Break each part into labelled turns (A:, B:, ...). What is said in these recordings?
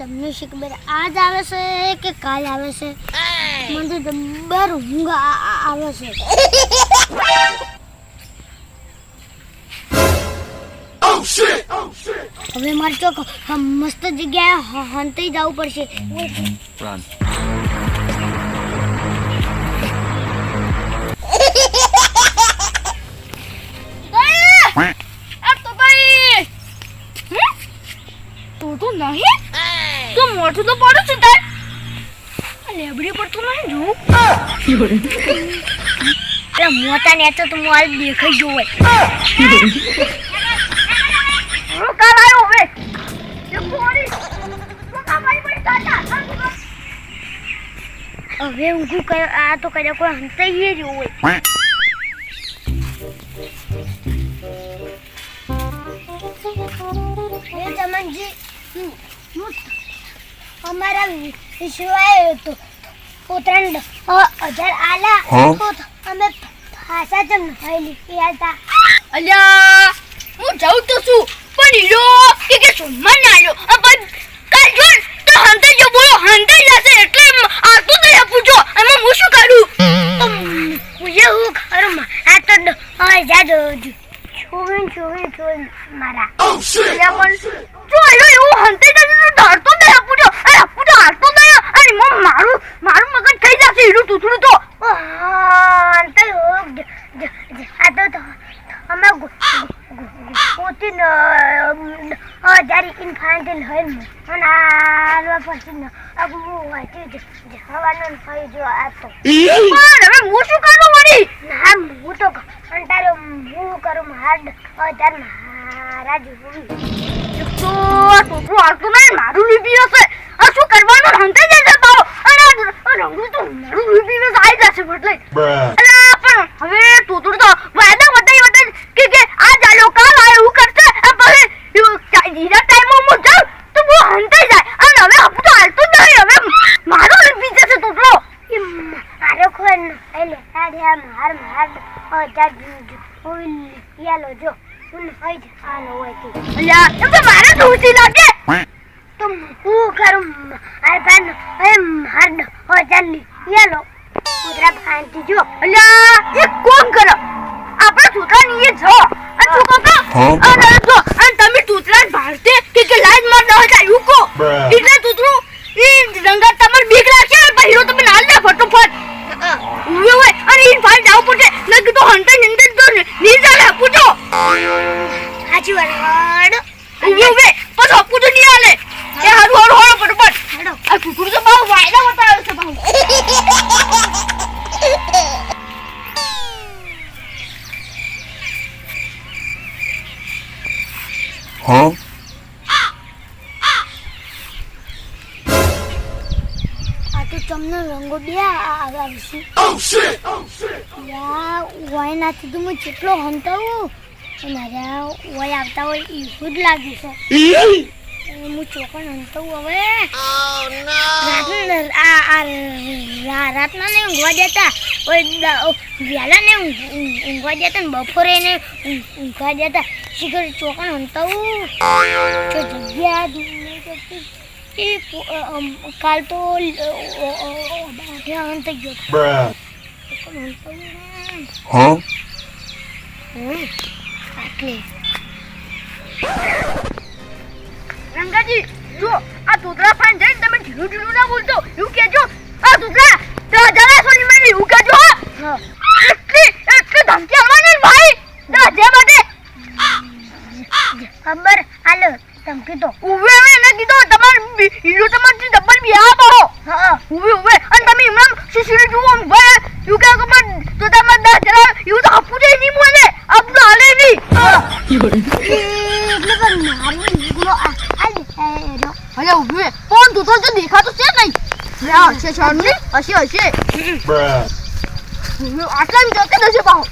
A: તમને શીખબર આજ આવે છે કે કાલ આવે છે? મને તો જબ્બર ઊંઘ આવે છે. હવે મારે ચોક મસ્ત જગ્યાએ હંતાઈ જવું પડશે.
B: Run.
C: તો મોટું તો પડું છું તાર. લેબડી પર તો નહીં જોઉં
A: અરે મોટા ને તો તું હાલ દેખાઈ જો હોય.
C: હું કાલ આવ્યો હવે.
A: હવે ઊંઘું આ તો કદાચ કોઈ હંતાઈ જ હોય. અમારા વિશ્વાય તો ઉત્તરાયણ હજાર આલા
B: હા?
A: તો અમે ભાષા જ લીધી હતા.
C: અલ્યા હું જાઉં તો શું પણ લો કે કે સુમન આવ્યો આ પણ કાલ જો તો હંતે જો બોલો હંતે જશે એટલે એમ તો તો પૂછો. એમાં હું શું કરું?
A: હું એવું કરું આ તો જાજો છોવીને છોવીને છોવીને મારા.
C: અલ્યા પણ જો હીરો એવું હંતે જશે તો ધરતો દે પૂછો અરે પૂછો હાલતો દે અરે મમ મારું મારું મગજ થઈ જશે હીરો તૂતડું તો
A: આ તો જ- જ- જ- આ તો તો અમે ગો- ગો- ગો- પોતીને અ, જારી ઇન્ફાન્ટિલ હોય ને અને આલવા પછી ને અગવું વાંચી જ જવાનું થઈ જો આ તો
C: પણ હવે હું શું કરું વળી?
A: ના હું તો કંટાળો હું કરું હજાર મારા
C: તો છોકરો મારું લીધી હશે. આ શું કરવાનું? હંતે જશે તો. અને રંગું તો મારું લીધી આવી જશે એટલે. પણ હવે તું તો વાયદા વટાઈ વટાઈ કે કે આ ચાલો કાલ આ એવું કરશે આ પછી એવું ટા- જીરા ટાઈમમાં હું જાઉં તો હું હંતાઈ જાય અને હવે હપુ તો હાલતું જ નહીં હવે મારો લીધી જશે તૂતડો
A: એ મારો ખોન એટલે સાડી માર માર હજાર યાલો જો. હું હોય જ આનો હોય તે.
C: અલ્યા એમ તો મારે ધોતી લાગે
A: તો હું કરું? આ પેન એમ હાર્ડ હજાર યાલો કુતરા ફાંટી જો.
C: અલ્યા એક કોમ કરો. આપણે તૂતરાની એ છો અને શું કહો
B: હા?
C: અને જો અને તમે તૂતરા ભારતે કે કે લાઈન માર દો જાય એવું કહો
B: Bruh.
C: એટલે તૂતરું ઈ રંગા તમાર બીક લાગે અને પછી હીરો તમે નાલ દે ફટોફટ ઉવે હોય અને ઈ ભાઈ જાવ પડે નકી તો હંતે નિંદે તો ની ચાલે પૂછો
A: સાચી વાત
C: ઉવે ઉવે પછી આપું તો નહીં આલે એ હારું હારું હારું ફટોફટ
A: હેડો
C: આ કુકુર તો બહુ વાયદા બતાવે છે બહુ
B: Huh?
A: આ તો તમને રંગો બે આવશે યા વય નાથી તો હું હંતાવું? અને વય આવતા હોય એ જ લાગે છે. હું ચોકન હંતાવું હવે. રાતના આ આ રા- રાતના ને ઊંઘવા દેતા. વહેલા ને ઊંઘ- ઊંઘ- ઊંઘવા દેતા ને બપોરે ને ઊંઘવા દેતા શીખર ચોકન હંતાવું કે જગ્યા. એ કાલ તો અંત ગયો
B: Bruh.
A: ચોકન હંતાવું
B: Huh?
A: હમ, આટલે
C: રંગાજી જો આ તૂતરા ફાન જઈને તમે ઢીલું ઢીલું ના બોલતો એવું કેજો આ તૂતરા સોની મને એવું કહેજો એટલી એટલી ધમકી આવવાની ભાઈ હજાર માટે
A: ખબર હાલો ધમકી તો
C: ઉવે ઉવે એને કીધું તમાર હીરો તમારથી ડબલ બિહાર પાડો
A: હા
C: ઉવે ઉવે અને તમે એમનામ શીશીને જુઓ આમ ભાઈ એવું કહે કે તો તમારે દસ હજાર એવું તો આપવું જોઈએ નહીં બોલે આપવું તો હાલે નહીં
A: એટલે પણ મારું દીકરો આ આ હેરો
C: અરે ઊભી કોણ તું તો દેખાતો છે નહીં લે હશે શરણી હશે હશે.
B: Bruh.
C: આટલા જ જતે દશે પાહો?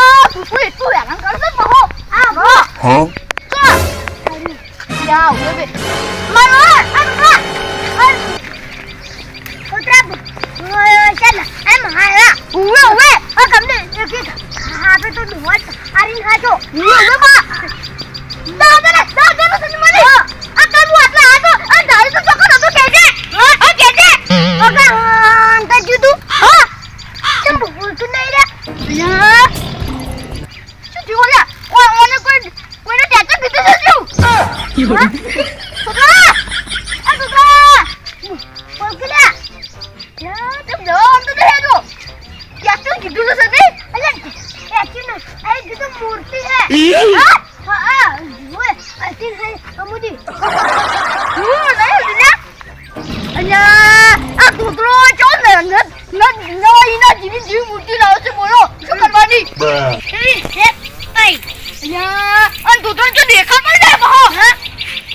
C: આ તું તું હેરાન કરશે પાહો. આ બો
B: Huh?
C: ચાલ યા ઉભે મારો આ આ
A: ઉતરા ઓય ચાલ એમ હારા
C: ઉવે ઉવે
A: આ એક તો દોત આરીન ખાજો.
C: ઉવે ઉવે
B: Bruh.
C: Hey, hey, hey. Yeah, anh tụi tôi cho địa
A: khắp ở đây mà hả?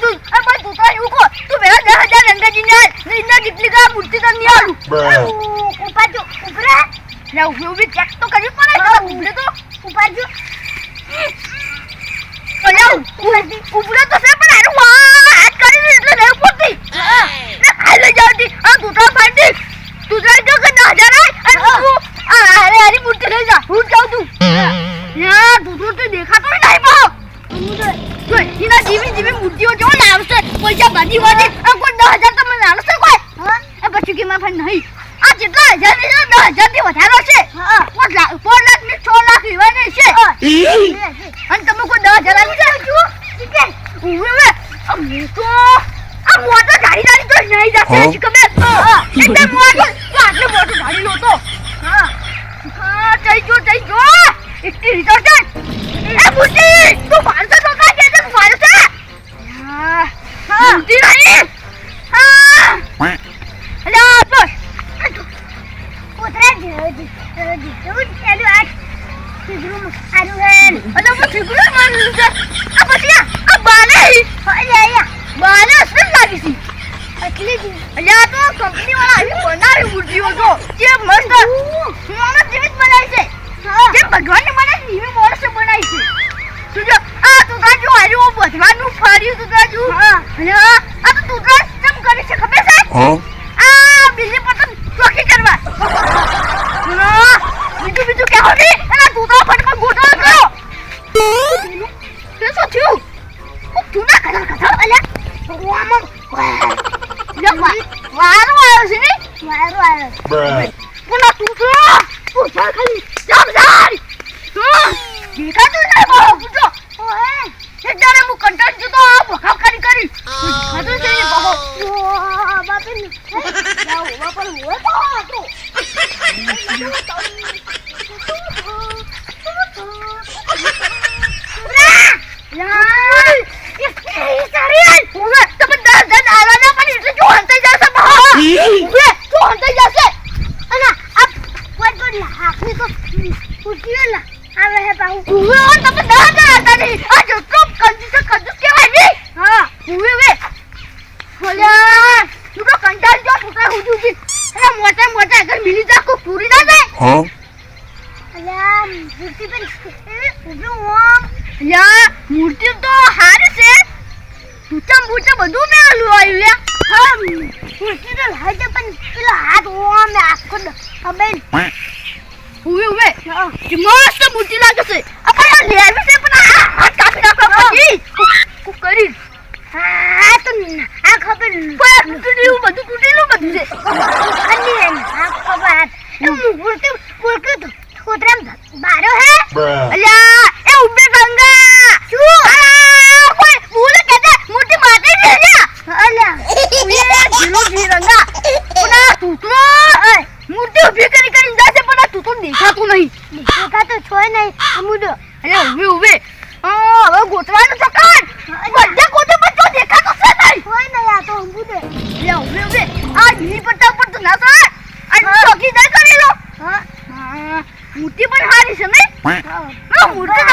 A: તું
C: આ પણ તું તો એવું કહો તું પેલા દસ હજાર રંગાજી ને રીતના કેટલી કા મૂર્તિ તો નહીં
B: Bruh.
A: ઉપાજો ઉભરા.
C: લે ઊભી ઊભી ચેક તો કરવી પડે ઊભી તો
A: ઉપાજો
C: ઊભી તો છે પણ આનું વાહ હાથ કરીને એટલે લેવું પડતી ખાઈ લઈ જાવતી આ તું તો ફાટી. તું તો જો કે દસ હજાર આય અને તું આ હારે હારી મૂર્તિ લઈ જા. હું જાઉં તું યા તું તો તે દેખાતો જ નહીં બહુ
A: અમુદો
C: જો એના જીવી જીવી મૂર્તિઓ જો લાવશે પૈસા આ કોઈ દસ હજાર તમને લાવશે કોઈ?
A: હા?
C: એ પછી કે મારા ભાઈ નહીં. આ જેટલા હજારની છે દસથી વધારે છે
A: હા
C: પાંચ લાખ પાંચ લાખની છ લાખ એવાની છે. અને તમે કોઈ દસ હજાર આવી જાય ઉવે ઉવે આ હું તો આ મોટો ગાડી ગાડી તો નહીં જશે ખબર? હા એટલે મોટો તો આટલો મોટો ગાડી લો તો હા હા જઈ જો જઈ જો એટલી રીતો છે એ બુદ્ધિ તું મારતો તો કા કે તું મારશે હા હા બુદ્ધિ નહીં હા
B: Quack.
C: અલ્યા બસ
A: ઉતરા જ જ જ ચાલુ આ સીધું આનું હે
C: અલ્યા હું ઠીકરું મારું છે આ પછી આ આ બાને
A: અલ્યા અલ્યા
C: બાને અસર લાગી છે
A: એટલી જ
C: અલ્યા આ તો કંપની વાળા આવી બનાવી મૂર્તિઓ તો જે મસ્ત માણસ જેવી જ બનાવી છે.
A: હા.
C: જે ભગવાનને બનાવી એવી માણસે બનાવી છે. તું જો આ તું તાજુ હાર્યું બધવાનું ફર્યું તું તાજુ
A: હા
C: આ તો તું તાજ કેમ કરી છે ખબર છે?
B: Bruh.
C: પુના તું તો તું ચાલ ખાલી જામ જાય હા દેખાતું નહીં બહુ પૂછો
A: ઓએ
C: એક દાડે હું કંટાળી જતો આ ભખાવ કરી કરી દેખાતું છે ને બહુ
A: બાપી જાઓ બાપા હોય તો હતો
C: યાર એ તારી ઉવે તમે દસ દસ આવાના પણ એટલે જો હંતાઈ જશે બહુ ઉવે જો હંતાઈ જશે
A: અને આ કોઈ પૂછ્યો ના આવે હે પાઉ
C: ઉવે ઓર તમે દસ આવતા નહીં આ જો કપ કંજૂસ કંજૂસ કહેવાય ને હા ઉવે ઉવે ઓલ્યા તું તો કંટાળી જો છોકરા હુજી હુજી અને મોટા મોટા અગર મિલી જા કોઈ પૂરી ના જાય
B: Huh?
A: અલ્યા મૂર્તિ પણ ઉભું ઓમ
C: યા મૂર્તિ તો હારી છે તૂચમ બૂચમ બધું મેલું આવ્યું યા
A: હા મૂર્તિ તો લાગે પણ પેલો હાથ ઓમ આખો ખબર
C: ઉવે કે મસ્ત મૂર્તિ લાગે છે આપણે આ લેવી છે પણ આ હાથ કાપી નાખવા પછી કુ કરી
A: હા તો આ ખબર
C: તૂટેલું બધું તૂટેલું બધું છે
A: હે આ ખબર મૂર્તિ મૂર્તિ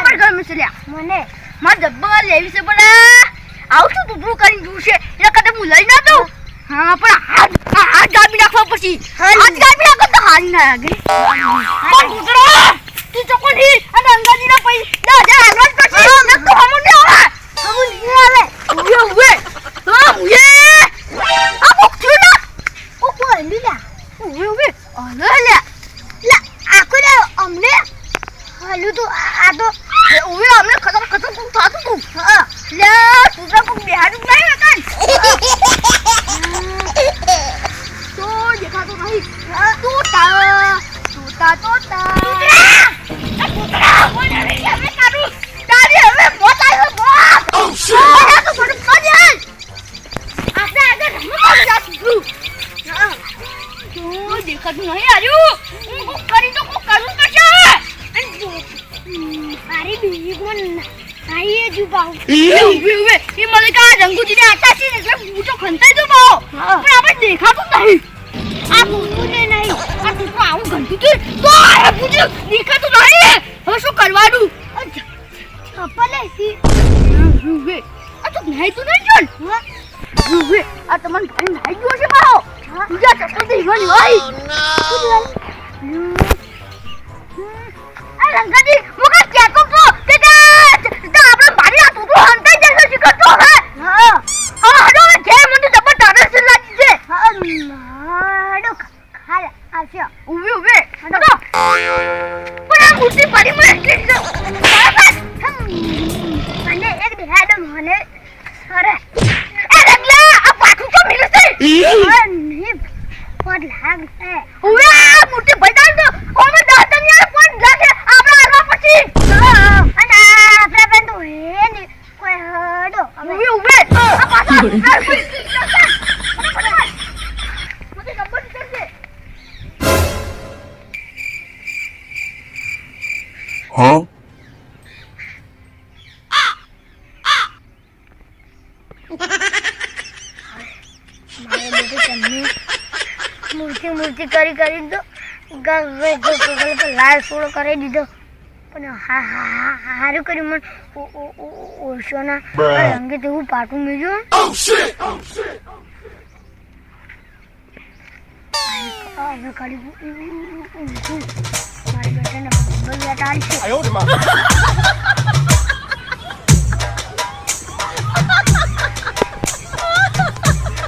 C: પણ ગમે છે
A: મને
C: મારે ડબ્બા લેવી છે પણ આવશું તું ભૂ કરીને જવું છે. એના કરતા હું લઈ ના દઉં હા પણ હાથ હાથ ગામી નાખવા પછી હાથ ગામી નાખો તો હારી ના લાગે. તું ચોકો ની અને અંગાજી ના પૈ દા જા હાલવા જ પડશે તો હમું ને આવે.
A: હમું ને આવે.
C: ઉએ ઉએ. હા ઉએ. આ બોક્યું ના? ઓ કોઈ લીલા ઉએ ઉએ. અલે લે લા આખો અમને? હાલું તો. આ તો ઉવે અમને ખતમ ખતમ કું થાતું કું હા લે સુધરા કું બિહારું નહીં હતા તો દેખાતો નહીં તું તા તું તા તો તા કૂતરા કૂતરા
A: બોલ રે અમે તારું તારી હવે મોત આવ્યો ઊભા
C: ઉભે ઉભે એ મને કા રંગુજી ને આટા છે ને એટલે હું તો ખંતાઈ દઉં બાઓ પણ આપણે દેખાતું નહીં
A: આ ભૂતું ને નહીં
C: આ તું તો આવું છે તો આ પૂછ્યું દેખાતું નહીં હવે શું કરવાનું
A: ચપ્પલ લેતી
C: ઉભે આ તો તું નહીં જોન ઉભે આ તમને ભાઈ નાઈ ગયો છે બાઓ બીજા ચપ્પલ આ રંગાજી મુકા કહેતો તો કે કે આપણે મારી હંતાઈ જશે શીખર તો હે
A: હા
C: હા જે મને ડબલ તારે છે લાગી છે
A: હા માડો આવશે
C: ઉભે ઉભે હડો પણ આ મૂર્તિ પડી મને એટલી જ
A: મને એક દેખાડો મને અરે
C: એ રંગલા આ પાછું તો મિલે
A: નહીં પર લાગશે.
C: ઉભે આ મૂર્તિ બજાર તો ઓમે દાતન યાર પણ લાગે આપણે આગળ પછી
A: હા, અને આપણે પણ તો હે ને કોઈ હડો હવે
C: ઉભે ઉભે આ પાછા મને ખબર છે
B: Huh?
A: મૂર્તિ મૂર્તિ કરી કરી દીધો લાલ સોળો કરી દીધો પણ હારું કર્યું મને ઓશોના અંગે તેવું પાટું મળ્યું હવે ખાલી મારી બેટાને